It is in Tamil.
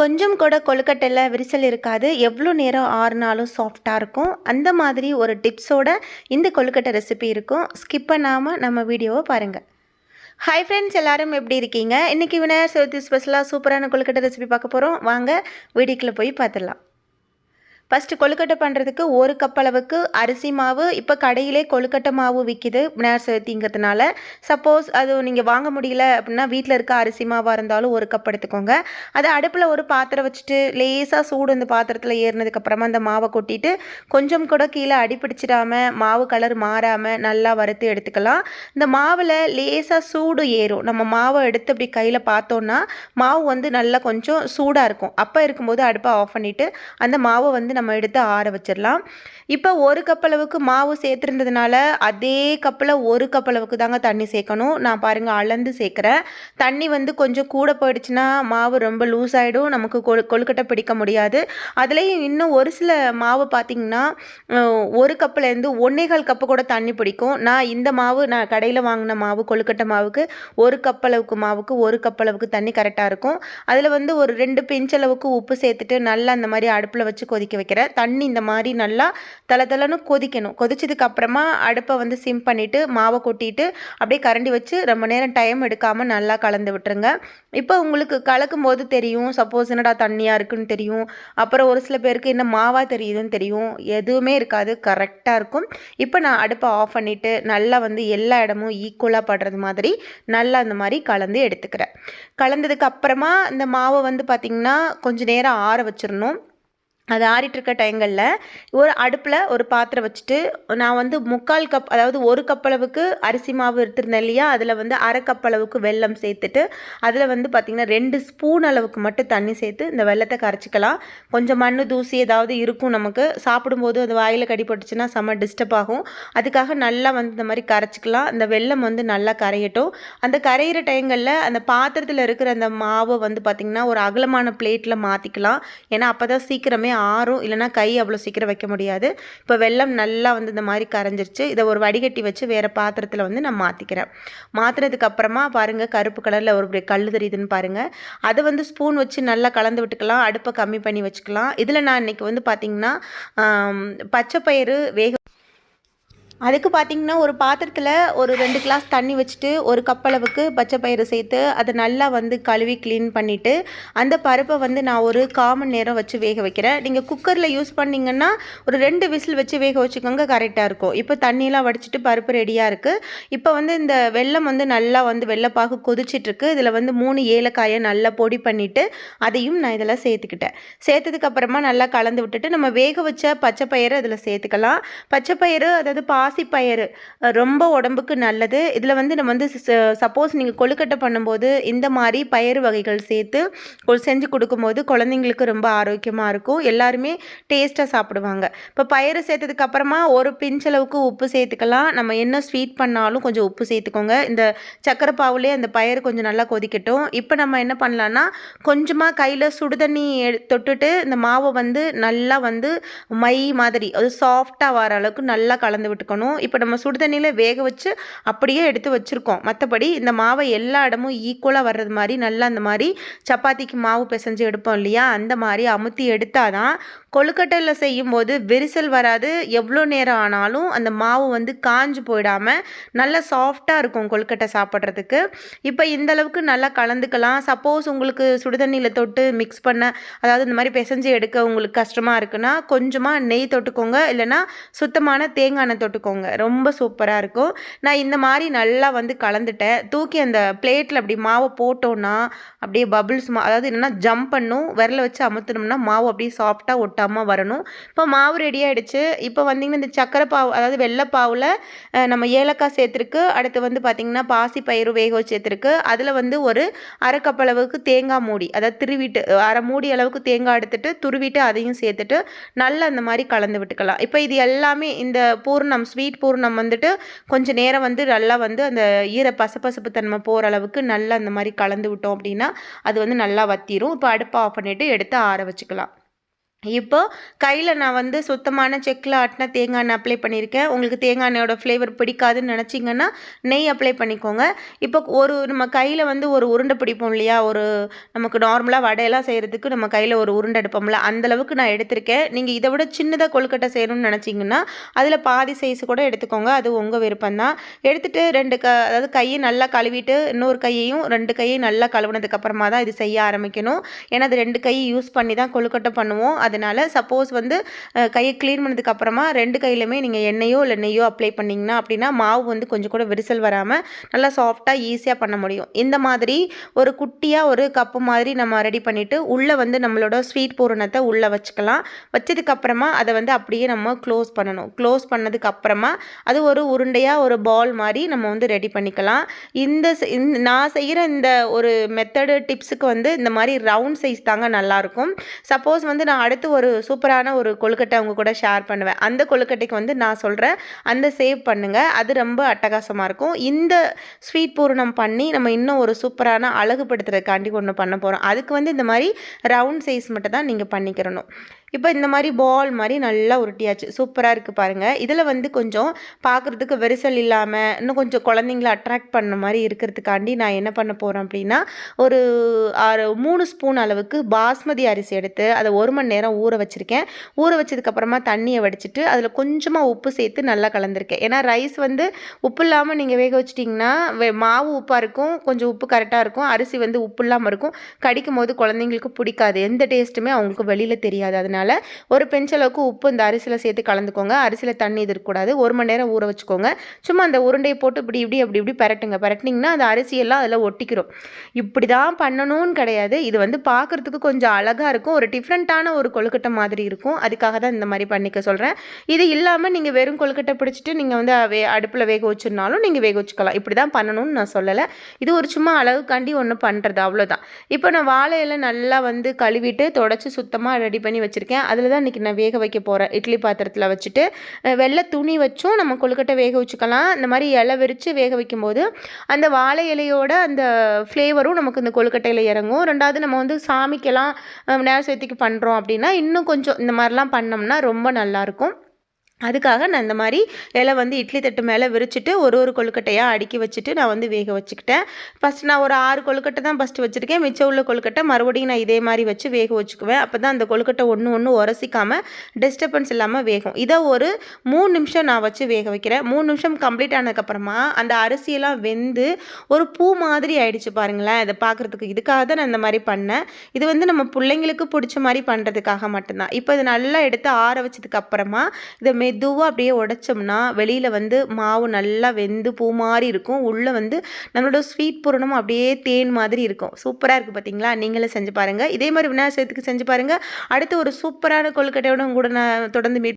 கொஞ்சம் கூட கொழுக்கட்டையில் விரிசல் இருக்காது. எவ்வளோ நேரம் ஆறுனாலும் சாஃப்டாக இருக்கும். அந்த மாதிரி ஒரு டிப்ஸோட இந்த கொழுக்கட்டை ரெசிபி இருக்கும். ஸ்கிப் பண்ணாமல் நம்ம வீடியோவை பாருங்கள் ஹாய் ஃப்ரெண்ட்ஸ் எல்லாரும் எப்படி இருக்கீங்க? இன்றைக்கி விநாயகர் சதுர்த்தி ஸ்பெஷலாக சூப்பரான கொழுக்கட்டை ரெசிபி பார்க்க போகிறோம் வாங்க வீடியோக்குள்ளே போய் பார்த்துடலாம். ஃபஸ்ட்டு கொழுக்கட்டை பண்ணுறதுக்கு ஒரு கப் அளவுக்கு அரிசி மாவு. இப்போ கடையிலே கொழுக்கட்டை மாவு விற்கிது விநாயகர் சதுர்த்திங்கிறதுனால. சப்போஸ் அது நீங்கள் வாங்க முடியல அப்படின்னா வீட்டில் இருக்க அரிசி மாவாக இருந்தாலும் ஒரு கப் எடுத்துக்கோங்க. அதை அடுப்பில் ஒரு பாத்திரம் வச்சுட்டு லேசாக சூடு அந்த பாத்திரத்தில் ஏறினதுக்கப்புறமா அந்த மாவை கொட்டிட்டு கொஞ்சம் கூட கீழே அடிப்பிடிச்சிடாம மாவு கலர் மாறாமல் நல்லா வறுத்து எடுத்துக்கலாம். இந்த மாவில் லேசாக சூடு ஏறும். நம்ம மாவை எடுத்து அப்படி கையில் பார்த்தோன்னா மாவு வந்து நல்லா கொஞ்சம் சூடாக இருக்கும். அப்போ இருக்கும்போது அடுப்பை ஆஃப் பண்ணிவிட்டு அந்த மாவை வந்து நம்ம எடுத்து ஆற வச்சிடலாம். இப்போ ஒரு கப் அளவுக்கு மாவு சேர்த்துருந்ததுனால அதே கப்பில் ஒரு கப் அளவுக்கு தாங்க தண்ணி சேர்க்கணும். நான் பாருங்கள் அளந்து சேர்க்குறேன். தண்ணி வந்து கொஞ்சம் கூட போயிடுச்சுன்னா மாவு ரொம்ப லூஸ் ஆகிடும் நமக்கு கொழு கொழுக்கட்டை பிடிக்க முடியாது. அதுலேயும் இன்னும் ஒரு சில மாவு பார்த்திங்கன்னா ஒரு கப்புலேருந்து ஒன்றேகால் கப்பு கூட தண்ணி பிடிக்கும். நான் இந்த மாவு நான் கடையில் வாங்கின மாவு கொழுக்கட்டை மாவுக்கு ஒரு கப் அளவுக்கு மாவுக்கு ஒரு கப் அளவுக்கு தண்ணி கரெக்டாக இருக்கும். அதில் வந்து ஒரு ரெண்டு பிஞ்ச் அளவுக்கு உப்பு சேர்த்துட்டு நல்லா அந்த மாதிரி அடுப்பில் வச்சு கொதிக்க வைக்கிறேன் தண்ணி இந்த மாதிரி நல்லா தலை தலைன்னு கொதிக்கணும். கொதிச்சதுக்கு அப்புறமா அடுப்பை வந்து சிம் பண்ணிவிட்டு மாவை கொட்டிட்டு அப்படியே கரண்டி வச்சு ரொம்ப நேரம் டைம் எடுக்காமல் நல்லா கலந்து விட்டுருங்க. இப்போ உங்களுக்கு கலக்கும் போது தெரியும் சப்போஸ் என்னடா தண்ணியாக இருக்குன்னு தெரியும். அப்புறம் ஒரு சில பேருக்கு என்ன மாவாக தெரியுதுன்னு தெரியும். எதுவுமே இருக்காது கரெக்டாக இருக்கும். இப்போ நான் அடுப்பை ஆஃப் பண்ணிவிட்டு நல்லா வந்து எல்லா இடமும் ஈக்குவலாக படுறது மாதிரி நல்லா அந்த மாதிரி கலந்து எடுத்துக்கிறேன். கலந்ததுக்கு அப்புறமா இந்த மாவை வந்து பார்த்திங்கன்னா கொஞ்சம் நேரம் ஆற வச்சிடணும். அது ஆறிட்டுருக்க டைங்களில் ஒரு அடுப்பில் ஒரு பாத்திரம் வச்சுட்டு நான் வந்து முக்கால் கப் அதாவது ஒரு கப் அளவுக்கு அரிசி மாவு எடுத்துருந்தேன் இல்லையா? அதில் வந்து அரை கப் அளவுக்கு வெல்லம் சேர்த்துட்டு அதில் வந்து பார்த்திங்கன்னா ரெண்டு ஸ்பூன் அளவுக்கு மட்டும் தண்ணி சேர்த்து இந்த வெள்ளத்தை கரைச்சிக்கலாம். கொஞ்சம் மண் தூசி ஏதாவது இருக்கும் நமக்கு சாப்பிடும்போது அது வாயில் கடிப்பட்டுச்சுன்னா செம்ம டிஸ்டர்ப் ஆகும். அதுக்காக நல்லா வந்து இந்த மாதிரி கரைச்சிக்கலாம். அந்த வெள்ளம் வந்து நல்லா கரையட்டும். அந்த கரையிற டைங்களில் அந்த பாத்திரத்தில் இருக்கிற அந்த மாவை வந்து பார்த்திங்கன்னா ஒரு அகலமான பிளேட்டில் மாற்றிக்கலாம் ஏன்னா அப்போ தான் சீக்கிரமே ஆறும் இல்லைனா கை அவ்வளோ சீக்கிரம் வைக்க முடியாது. இப்போ வெள்ளம் நல்லா வந்து இந்த மாதிரி கரைஞ்சிருச்சு. இதை ஒரு வடிகட்டி வச்சு வேறு பாத்திரத்தில் வந்து நான் மாற்றிக்கிறேன் மாற்றினதுக்கு அப்புறமா பாருங்கள் கருப்பு கலரில் ஒரு கல் தெரியுதுன்னு பாருங்கள் அதை வந்து ஸ்பூன் வச்சு நல்லா கலந்து விட்டுக்கலாம் அடுப்பை கம்மி பண்ணி வச்சுக்கலாம். இதில் நான் இன்றைக்கி வந்து பார்த்திங்கன்னா பச்சை பயிறு வேக அதுக்கு பார்த்திங்கன்னா ஒரு பாத்திரத்தில் ஒரு ரெண்டு கிளாஸ் தண்ணி வச்சுட்டு ஒரு கப் அளவுக்கு பச்சை பயிறு சேர்த்து அதை நல்லா வந்து கழுவி க்ளீன் பண்ணிவிட்டு அந்த பருப்பை வந்து நான் ஒரு காமன் நேரம் வச்சு வேக வைக்கிறேன். நீங்கள் குக்கரில் யூஸ் பண்ணிங்கன்னா ஒரு ரெண்டு விசில் வச்சு வேக வச்சுக்கோங்க கரெக்டாக இருக்கும். இப்போ தண்ணியெலாம் வடிச்சிட்டு பருப்பு ரெடியாக இருக்குது இப்போ வந்து இந்த வெள்ளம் வந்து நல்லா வந்து வெள்ளப்பாக கொதிச்சிட்ருக்கு இதில் வந்து மூணு ஏலக்காயை நல்லா பொடி பண்ணிவிட்டு அதையும் நான் இதெல்லாம் சேர்த்துக்கிட்டேன். சேர்த்ததுக்கப்புறமா நல்லா கலந்து விட்டுட்டு நம்ம வேக வச்ச பச்சை பயிறு அதில் சேர்த்துக்கலாம். பச்சை பயிறு அதாவது பா பாசிப்பயிறு ரொம்ப உடம்புக்கு நல்லது. இதில் வந்து நம்ம வந்து சப்போஸ் நீங்கள் கொழுக்கட்டை பண்ணும்போது இந்த மாதிரி பயிறு வகைகள் சேர்த்து செஞ்சு கொடுக்கும்போது குழந்தைங்களுக்கு ரொம்ப ஆரோக்கியமாக இருக்கும். எல்லாருமே டேஸ்ட்டாக சாப்பிடுவாங்க. இப்போ பயிறு சேர்த்ததுக்கப்புறமா ஒரு பிஞ்சளவுக்கு உப்பு சேர்த்துக்கலாம். நம்ம என்ன ஸ்வீட் பண்ணாலும் கொஞ்சம் உப்பு சேர்த்துக்கோங்க. இந்த சக்கரை பாவுலே அந்த பயிறு கொஞ்சம் நல்லா கொதிக்கட்டும். இப்போ நம்ம என்ன பண்ணலான்னா கொஞ்சமாக கையில் சுடுதண்ணி தொட்டுட்டு இந்த மாவை வந்து நல்லா வந்து மை மாதிரி அது சாஃப்டாக வர அளவுக்கு நல்லா கலந்து விட்டுக்கணும். இருக்கணும் இப்போ நம்ம சுடு தண்ணியில் வேக வச்சு அப்படியே எடுத்து வச்சுருக்கோம். மற்றபடி இந்த மாவை எல்லா இடமும் ஈக்குவலாக வர்றது மாதிரி நல்லா அந்த மாதிரி சப்பாத்திக்கு மாவு பிசைஞ்சு எடுப்போம் இல்லையா? அந்த மாதிரி அமுத்தி எடுத்தால் தான் கொழுக்கட்டையில் செய்யும்போது விரிசல் வராது. எவ்வளோ நேரம் ஆனாலும் அந்த மாவு வந்து காஞ்சு போயிடாமல் நல்லா சாஃப்டாக இருக்கும் கொழுக்கட்டை சாப்பிட்றதுக்கு. இப்போ இந்த அளவுக்கு நல்லா கலந்துக்கலாம். சப்போஸ் உங்களுக்கு சுடுதண்ணியில் தொட்டு மிக்ஸ் பண்ண அதாவது இந்த மாதிரி பிசைஞ்சு எடுக்க உங்களுக்கு கஷ்டமாக இருக்குன்னா கொஞ்சமாக நெய் தொட்டுக்கோங்க. இல்லைனா சுத்தமான தேங்காய் எண்ணெய் தொட்டுக்கோங்க. ரொம்ப சூப்பராக இருக்கும். நான் இந்த மாதிரி நல்லா வந்து கலந்துட்டேன். தூக்கி அந்த பிளேட்டில் அப்படி மாவை போட்டோன்னா அப்படியே பபிள்ஸ் மா அதாவது என்னென்னா ஜம்ப் பண்ணும். விரல வச்சு அமுத்தினோம்னா மாவு அப்படியே சாஃப்டாக ஒட்டா செம்ம வரணும். இப்போ மாவு ரெடி ஆகிடுச்சு இப்போ வந்திங்கன்னா இந்த சக்கரை பாவு அதாவது வெள்ளைப்பாவில் நம்ம ஏலக்காய் சேர்த்துருக்கு. அடுத்து வந்து பார்த்திங்கன்னா பாசி பயிறு வேக வச்சு சேர்த்துருக்கு. அதில் வந்து ஒரு அரை கப் அளவுக்கு தேங்காய் மூடி அதாவது திருவிட்டு அரை மூடி அளவுக்கு தேங்காய் எடுத்துட்டு துருவிட்டு அதையும் சேர்த்துட்டு நல்லா அந்த மாதிரி கலந்து விட்டுக்கலாம். இப்போ இது எல்லாமே இந்த பூர்ணம் ஸ்வீட் பூர்ணம் வந்துட்டு கொஞ்சம் நேரம் வந்து நல்லா வந்து அந்த ஈர பசப்பசப்பு தன்மை போகிற அளவுக்கு நல்லா அந்த மாதிரி கலந்து விட்டோம் அப்படின்னா அது வந்து நல்லா வத்திரும். இப்போ அடுப்பை ஆஃப் பண்ணிவிட்டு எடுத்து ஆற வச்சுக்கலாம். இப்போ கையில் நான் வந்து சுத்தமான செக்கில் ஆட்டின தேங்காய் எண்ணெய் அப்ளை பண்ணியிருக்கேன். உங்களுக்கு தேங்காய் எண்ணெயோட ஃப்ளேவர் பிடிக்காதுன்னு நினச்சிங்கன்னா நெய் அப்ளை பண்ணிக்கோங்க. இப்போ ஒரு நம்ம கையில் வந்து ஒரு உருண்டை பிடிப்போம் இல்லையா? ஒரு நமக்கு நார்மலாக வடையெல்லாம் செய்கிறதுக்கு நம்ம கையில் ஒரு உருண்டை எடுப்போம்ல அந்தளவுக்கு நான் எடுத்திருக்கேன். நீங்கள் இதை விட சின்னதாக கொழுக்கட்டை செய்யணும்னு நினச்சிங்கன்னா அதில் பாதி சைஸ் கூட எடுத்துக்கோங்க. அது உங்கள் விருப்பம் தான். எடுத்துகிட்டு ரெண்டு க அதாவது கையை நல்லா கழுவிட்டு இன்னொரு கையையும் ரெண்டு கையையும் நல்லா கழுவுனதுக்கப்புறமா தான் இது செய்ய ஆரம்பிக்கணும். ஏன்னா அது ரெண்டு கையை யூஸ் பண்ணி தான் கொழுக்கட்டை பண்ணுவோம். அது அதனால் சப்போஸ் வந்து கையை க்ளீன் பண்ணதுக்கப்புறமா ரெண்டு கையிலுமே நீங்கள் எண்ணெயோ இல்லை நெய்யோ அப்ளை பண்ணிங்கன்னா அப்படின்னா மாவு வந்து கொஞ்சம் கூட விரிசல் வராமல் நல்லா சாஃப்டாக ஈஸியாக பண்ண முடியும். இந்த மாதிரி ஒரு குட்டியாக ஒரு கப்பு மாதிரி நம்ம ரெடி பண்ணிவிட்டு உள்ளே வந்து நம்மளோட ஸ்வீட் பூரணத்தை உள்ளே வச்சுக்கலாம். வச்சதுக்கப்புறமா அதை வந்து அப்படியே நம்ம க்ளோஸ் பண்ணணும். க்ளோஸ் பண்ணதுக்கப்புறமா அது ஒரு உருண்டையாக ஒரு பால் மாதிரி நம்ம வந்து ரெடி பண்ணிக்கலாம். இந்த நான் செய்கிற இந்த ஒரு மெத்தடு டிப்ஸுக்கு வந்து இந்த மாதிரி ரவுண்ட் சைஸ் தாங்க நல்லாயிருக்கும் சப்போஸ் வந்து நான் அடுத்து அடுத்து ஒரு சூப்பரான ஒரு கொழுக்கட்டை அவங்க கூட ஷேர் பண்ணுவேன். அந்த கொழுக்கட்டைக்கு வந்து நான் சொல்கிறேன் அந்த சேவ் பண்ணுங்கள் அது ரொம்ப அட்டகாசமாக இருக்கும். இந்த ஸ்வீட் பூரணம் பண்ணி நம்ம இன்னும் ஒரு சூப்பரான அழகுபடுத்துறதுக்காண்டி ஒன்று பண்ண போகிறோம் அதுக்கு வந்து இந்த மாதிரி ரவுண்ட் சைஸ் மட்டும் தான் நீங்கள் பண்ணிக்கிறணும். இப்போ இந்த மாதிரி பால் மாதிரி நல்லா உருட்டியாச்சு. சூப்பராக இருக்குது பாருங்கள் இதில் வந்து கொஞ்சம் பார்க்குறதுக்கு வெரிசல் இல்லாமல் இன்னும் கொஞ்சம் குழந்தைங்கள அட்ராக்ட் பண்ண மாதிரி இருக்கிறதுக்காண்டி நான் என்ன பண்ண போகிறேன் அப்படின்னா ஒரு ஆறு மூணு ஸ்பூன் அளவுக்கு பாஸ்மதி அரிசி எடுத்து அதை ஒரு மணி நேரம் ஊற வச்சுருக்கேன். ஊற வச்சதுக்கப்புறமா தண்ணியை வடிச்சிட்டு அதில் கொஞ்சமாக உப்பு சேர்த்து நல்லா கலந்துருக்கேன். ஏன்னா ரைஸ் வந்து உப்பு இல்லாமல் நீங்கள் வேக வச்சிட்டிங்கன்னா மாவு உப்பாக இருக்கும் கொஞ்சம் உப்பு கரெக்டாக இருக்கும். அரிசி வந்து உப்பு இல்லாமல் இருக்கும். கடிக்கும் போது குழந்தைங்களுக்கு பிடிக்காது. எந்த டேஸ்ட்டுமே அவங்களுக்கு வெளியில் தெரியாது. அதனால் அதனால் ஒரு பெஞ்சளவுக்கு உப்பு இந்த அரிசியில் சேர்த்து கலந்துக்கோங்க. அரிசியில் தண்ணி இது இருக்கக்கூடாது ஒரு மணி நேரம் ஊற வச்சுக்கோங்க. சும்மா அந்த உருண்டையை போட்டு இப்படி இப்படி அப்படி இப்படி பரட்டுங்க. பரட்டினீங்கன்னா அந்த அரிசியெல்லாம் அதில் ஒட்டிக்கிறோம் இப்படி தான் பண்ணணும்னு கிடையாது. இது வந்து பார்க்குறதுக்கு கொஞ்சம் அழகாக இருக்கும். ஒரு டிஃப்ரெண்ட்டான ஒரு கொழுக்கட்டை மாதிரி இருக்கும். அதுக்காக தான் இந்த மாதிரி பண்ணிக்க சொல்கிறேன் இது இல்லாமல் நீங்கள் வெறும் கொழுக்கட்டை பிடிச்சிட்டு நீங்கள் வந்து வே அடுப்பில் வேக வச்சுருந்தாலும் நீங்கள் வேக வச்சுக்கலாம். இப்படி தான் பண்ணணும்னு நான் சொல்லலை. இது ஒரு சும்மா அளவுக்காண்டி ஒன்று பண்ணுறது அவ்வளோதான் இப்போ நான் வாழையில நல்லா வந்து கழுவிட்டு தொடச்சி சுத்தமாக ரெடி பண்ணி வச்சுருக்கேன். வச்சுருக்கேன். அதில் தான் இன்றைக்கி நான் வேக வைக்க போகிறேன் இட்லி பாத்திரத்தில் வச்சுட்டு வெள்ளை துணி வச்சும் நம்ம கொழுக்கட்டை வேக வச்சுக்கலாம். இந்த மாதிரி இலை விரித்து வேக வைக்கும்போது அந்த வாழை இலையோட அந்த ஃப்ளேவரும் நமக்கு இந்த கொழுக்கட்டையில் இறங்கும். ரெண்டாவது நம்ம வந்து சாமிக்கெல்லாம் நேர சேர்த்துக்கு பண்ணுறோம் அப்படின்னா இன்னும் கொஞ்சம் இந்த மாதிரிலாம் பண்ணோம்னா ரொம்ப நல்லாயிருக்கும் அதுக்காக நான் இந்த மாதிரி இலை வந்து இட்லி தட்டு மேலே விரிச்சிட்டு ஒரு ஒரு கொழுக்கட்டையாக அடுக்கி வச்சுட்டு நான் வந்து வேக வச்சுக்கிட்டேன். ஃபஸ்ட் நான் ஒரு ஆறு கொழுக்கட்டை தான் ஃபஸ்ட்டு வச்சுருக்கேன். மிச்சம் உள்ள கொழுக்கட்டை மறுபடியும் நான் இதே மாதிரி வச்சு வேக வச்சுக்குவேன். அப்போ தான் அந்த கொழுக்கட்டை ஒன்று ஒன்று உரசிக்காமல் டிஸ்டர்பன்ஸ் இல்லாமல் வேகும். இதை ஒரு மூணு நிமிஷம் நான் வச்சு வேக வைக்கிறேன். மூணு நிமிஷம் கம்ப்ளீட் ஆனதுக்கப்புறமா அந்த அரிசியெல்லாம் வெந்து ஒரு பூ மாதிரி ஆயிடுச்சு பாருங்களேன். இதை பார்க்குறதுக்கு இதுக்காக தான் நான் இந்த மாதிரி பண்ணேன். இது வந்து நம்ம பிள்ளைங்களுக்கு பிடிச்ச மாதிரி பண்ணுறதுக்காக மட்டும்தான். இப்போ இதை நல்லா எடுத்து ஆற வச்சதுக்கப்புறமா இதை மெதுவாக அப்படியே உடைச்சோம்னா வெளியில் வந்து மாவு நல்லா வெந்து பூ மாதிரி இருக்கும். உள்ளே வந்து நம்மளோட ஸ்வீட் பூரணமும் அப்படியே தேன் மாதிரி இருக்கும். சூப்பராக இருக்குது பார்த்தீங்களா நீங்களும் செஞ்சு பாருங்கள் இதே மாதிரி விநாயகர் செஞ்சு பாருங்கள் அடுத்து ஒரு சூப்பரான கொழுக்கட்டையோட கூட நான் தொடர்ந்து மீட்